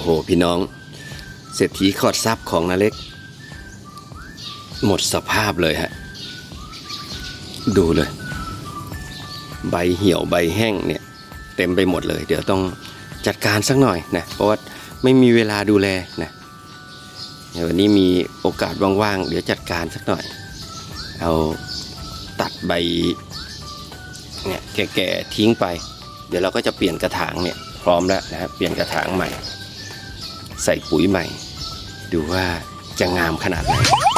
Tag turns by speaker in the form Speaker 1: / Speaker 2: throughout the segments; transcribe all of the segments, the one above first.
Speaker 1: โห พี่น้อง เศรษฐีขอดทรัพย์ของนาเล็ก หมดสภาพเลยฮะ ดูเลย ใบเหี่ยวใบแห้งเนี่ย เต็มไปหมดเลย เดี๋ยวต้องจัดการสักหน่อยนะ เพราะว่าไม่มีเวลาดูแลนะววันนี้มีโอกาสว่างๆ เดี๋ยวจัดการสักหน่อย เอาตัดใบเนี่ยแก่ๆทิ้งไป เดี๋ยวเราก็จะเปลี่ยนกระถางเนี่ยพร้อมแล้วนะครับเปลี่ยนกระถางใหม่ ใส่ปุ๋ยใหม่ ดูว่าจะงามขนาดไหน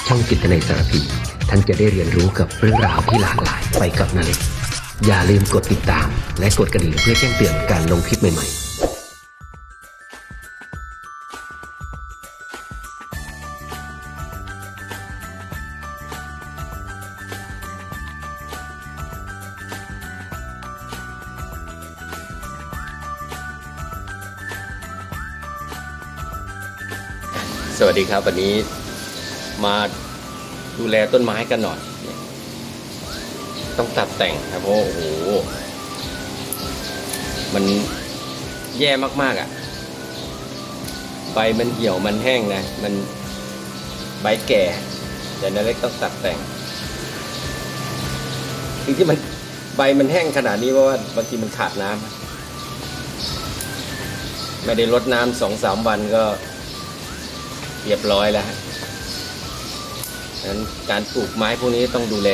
Speaker 2: ช่องจิตในสารพีท่านจะได้เรียนรู้กับเรื่องราวที่หลากหลายไปกับนาเล็กอย่าลืมกดติดตาม และกดกระดิ่งเพื่อแจ้งเตือนการลงคลิปใหม่ๆ
Speaker 1: สวัสดีครับ วันนี้มาดูแลต้นไม้กันหน่อย ต้องตัดแต่งครับเพราะโอ้โห มันแย่มากๆอะ ใบมันเหี่ยวมันแห้งนะ มันใบแก่แต่นาเล็กต้องตัดแต่งคือที่มันใบมันแห้งขนาดนี้เพราะว่าบางทีมันขาดน้ำไม่ได้รดน้ำสองสามวันก็ เรียบร้อยแล้วนั้นการปลูกไม้พวกนี้ต้องดูแล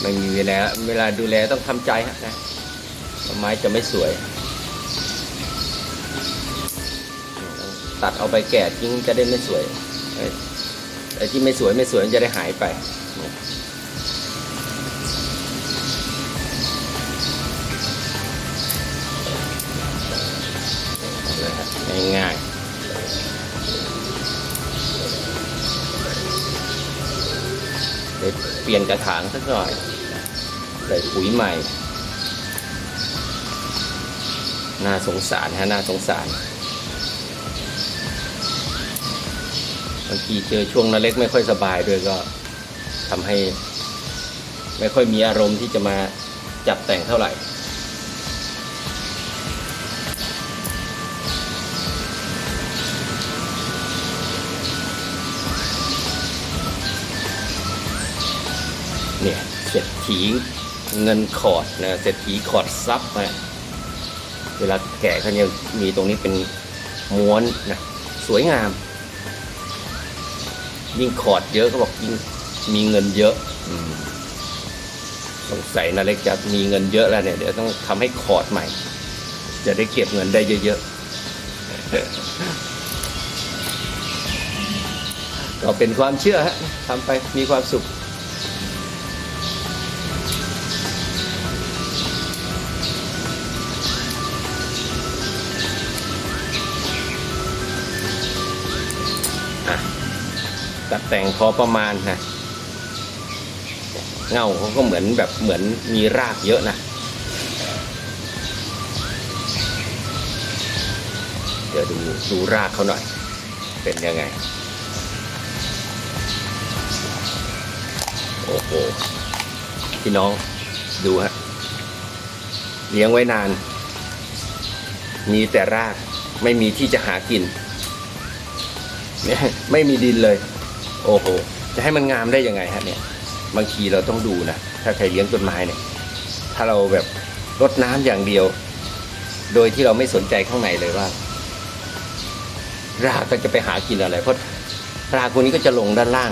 Speaker 1: ไม่มีเวลาเวลาดูแลต้องทำใจฮะนะไม้จะไม่สวย ตัดเอาไปแก่ทิ้งจะได้ไม่สวยไอ้ที่ไม่สวยไม่สวยมันจะได้หายไปง่าย เปลี่ยนกระถางสักหน่อย ใส่ปุ๋ยใหม่ น่าสงสารฮะน่าสงสารบางทีเจอช่วงนาเล็กไม่ค่อยสบายด้วยก็ทำให้ ไม่ค่อยมีอารมณ์ที่จะมาจับแต่งเท่าไหร่ รษฐีเงินขอดนะเศรษฐีขอดทรัพย์นะเวลาแก่เขาจะมีตรงนี้เป็นม้วนนะสวยงาม ยิ่งขอดเยอะก็บอกยิ่งมีเงินเยอะอสงสัยนาเล็กจะมีเงินเยอะแล้วเนี่ยเดี๋ยวต้องทำให้ขอดใหม่ จะได้เก็บเงินได้เยอะๆก็เป็นความเชื่อฮะทำไปมีความสุข ตัดแต่งพอประมาณนะเงาเขาก็เหมือนแบบเหมือนมีรากเยอะนะเดี๋ยวดูดูรากเขาหน่อย เป็นยังไง โอ้โหพี่น้องดูฮะเลี้ยงไว้นาน มีแต่รากไม่มีที่จะหากิน ไม่มีดินเลย โอ้โห จะให้มันงามได้ยังไงฮะเนี่ย บางทีเราต้องดูนะ ถ้าใครเลี้ยงต้นไม้เนี่ย ถ้าเราแบบรดน้ำอย่างเดียว โดยที่เราไม่สนใจข้างในเลยว่า รากก็จะไปหากินอะไร เพราะรากพวกนี้ก็จะลงด้านล่าง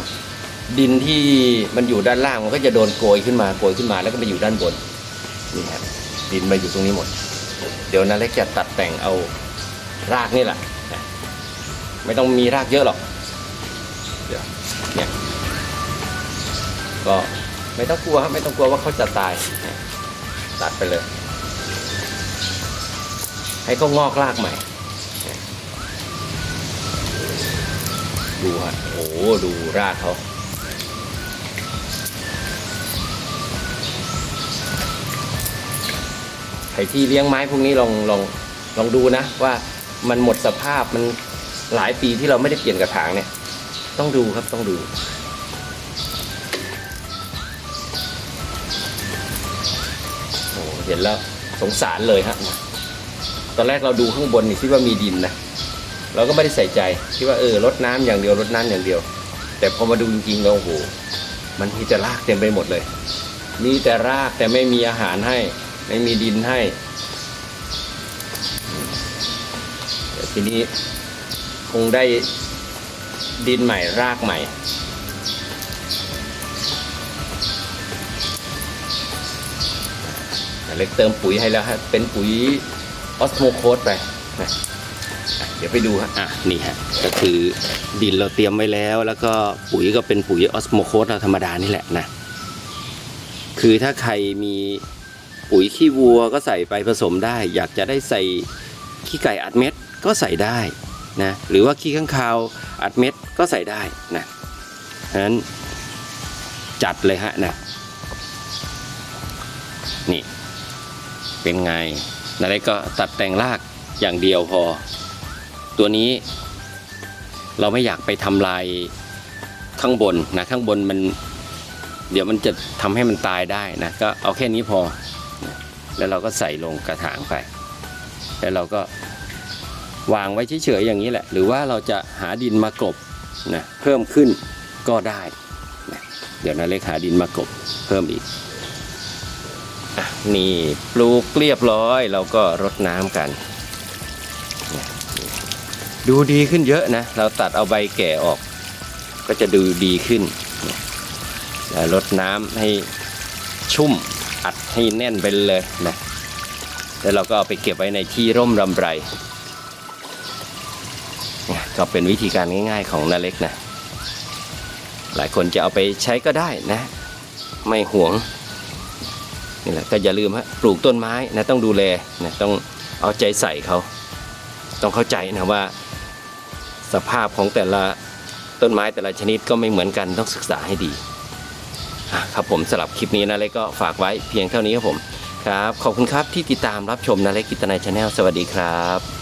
Speaker 1: ดินที่มันอยู่ด้านล่างมันก็จะโดนโกยขึ้นมา โกยขึ้นมาแล้วก็ไปอยู่ด้านบน นี่ครับดินมาอยู่ตรงนี้หมด เดี๋ยวนาเล็กจะตัดแต่งเอารากนี่แหละ ไม่ต้องมีรากเยอะหรอก เนี่ยก็ไม่ต้องกลัวไม่ต้องกลัวว่าเขาจะตายตัดไปเลย ให้เขางอกรากใหม่ดูฮะโอ้ดูรากเขาใครที่เลี้ยงไม้พวกนี้ลองลองลองดูนะว่ามันหมดสภาพมันหลายปีที่เราไม่ได้เปลี่ยนกระถางเนี่ย ต้องดูครับต้องดูโอ้เห็นแล้วสงสารเลยฮะตอนแรกเราดูข้างบนนี่คิดว่ามีดินนะเราก็ไม่ได้ใส่ใจคิดว่าเออรดน้ำอย่างเดียวรดน้ำอย่างเดียว แต่พอมาดูจริงๆแล้วโอ้โหมันมีแต่รากเต็มไปหมดเลย มีแต่รากแต่ไม่มีอาหารให้ ไม่มีดินให้ทีนี้คงได้ ดินใหม่รากใหม่ เล็กเติมปุ๋ยให้แล้วฮะเป็นปุ๋ยออสโมโคสไปนะเดี๋ยวไปดูฮะอะนี่ฮะก็คือดินเราเตรียมไว้แล้ว แล้วก็ปุ๋ยก็เป็นปุ๋ยออสโมโคสเราธรรมดานี่แหละนะคือถ้าใครมีปุ๋ยขี้วัวก็ใส่ไปผสมได้ อยากจะได้ใส่ขี้ไก่อัดเม็ดก็ใส่ได้นะหรือว่าขี้ข้างคาว อัดเม็ดก็ใส่ได้นะฉะนั้นจัดเลยฮะนะนี่ เป็นไงนาเล็กก็ตัดแต่งรากอย่างเดียวพอ ตัวนี้เราไม่อยากไปทำลายข้างบนนะข้างบนมัน เดี๋ยวมันจะทำให้มันตายได้นะก็เอาแค่นี้พอ แล้วเราก็ใส่ลงกระถางไป แล้วเราก็ วางไว้เฉยๆอย่างนี้แหละ หรือว่าเราจะหาดินมากบนะเพิ่มขึ้นก็ได้นะเดี๋ยวนาเล็กหาดินมากบเพิ่มอีกอนี่ปลูกเรียบร้อยเราก็รดน้ำกัน ดูดีขึ้นเยอะนะ เราตัดเอาใบแก่ออก ก็จะดูดีขึ้นแล้วรดน้ำให้ชุ่มอัดให้แน่นไปเลยนะแล้วเราก็เอาไปเก็บไว้ในที่ร่มรำไร ก็เป็นวิธีการง่าย ๆ ของนาเล็กนะ หลายคนจะเอาไปใช้ก็ได้นะ ไม่หวงนี่แหละก็อย่าลืมฮะปลูกต้นไม้นะต้องดูแลนะต้องเอาใจใส่เขาต้องเข้าใจนะว่า สภาพของแต่ละต้นไม้แต่ละชนิดก็ไม่เหมือนกันต้องศึกษาให้ดีครับผมสำหรับคลิปนี้นะเล็กก็ฝากไว้เพียงเท่านี้ครับผมครับ ขอบคุณครับที่ติดตามรับชมนะเล็กกิตนายชาแนลสวัสดีครับ